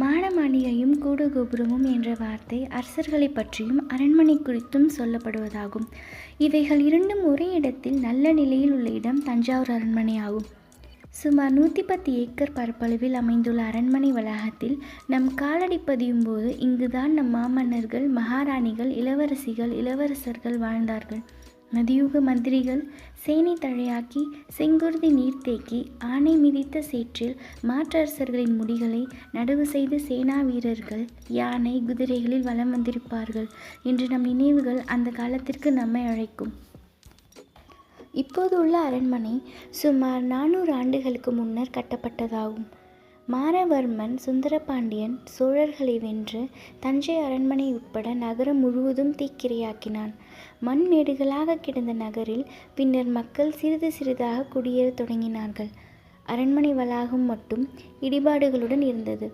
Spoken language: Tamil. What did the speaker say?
மானமானியையும் கூடு கோபுரமும் என்ற வார்த்தை அரசர்களைப் பற்றியும் அரண்மனை குறித்தும் சொல்லப்படுவதாகும். இவைகள் இரண்டும் ஒரே இடத்தில் நல்ல நிலையில் உள்ள இடம் தஞ்சாவூர் அரண்மனை ஆகும். சுமார் நூற்றி பத்து ஏக்கர் பரப்பளவில் அமைந்துள்ள அரண்மனை வளாகத்தில் நம் காலடி பதியும் போது இங்குதான் நம் மாமன்னர்கள் மகாராணிகள் இளவரசிகள் இளவரசர்கள் வாழ்ந்தார்கள். மதியூக மந்திரிகள் சேனை தழையாக்கி செங்குருதி நீர்த்தேக்கி ஆணை மிதித்த சேற்றில் மாற்றரசர்களின் முடிகளை நடவு செய்த சேனா வீரர்கள் யானை குதிரைகளில் வலம் வந்திருப்பார்கள் என்று நம் நினைவுகள் அந்த காலத்திற்கு நம்மை அழைக்கும். இப்போது உள்ள அரண்மனை சுமார் நானூறு ஆண்டுகளுக்கு முன்னர் கட்டப்பட்டதாகும். மாரவர்மன் சுந்தரபாண்டியன் சோழர்களை வென்று தஞ்சை அரண்மனை உட்பட நகரம் முழுவதும் தீக்கிரையாக்கினான். மண் மேடுகளாக கிடந்த நகரில் பின்னர் மக்கள் சிறிது சிறிதாக குடியேறத் தொடங்கினார்கள். அரண்மனை வளாகம் மட்டும் இடிபாடுகளுடன் இருந்தது.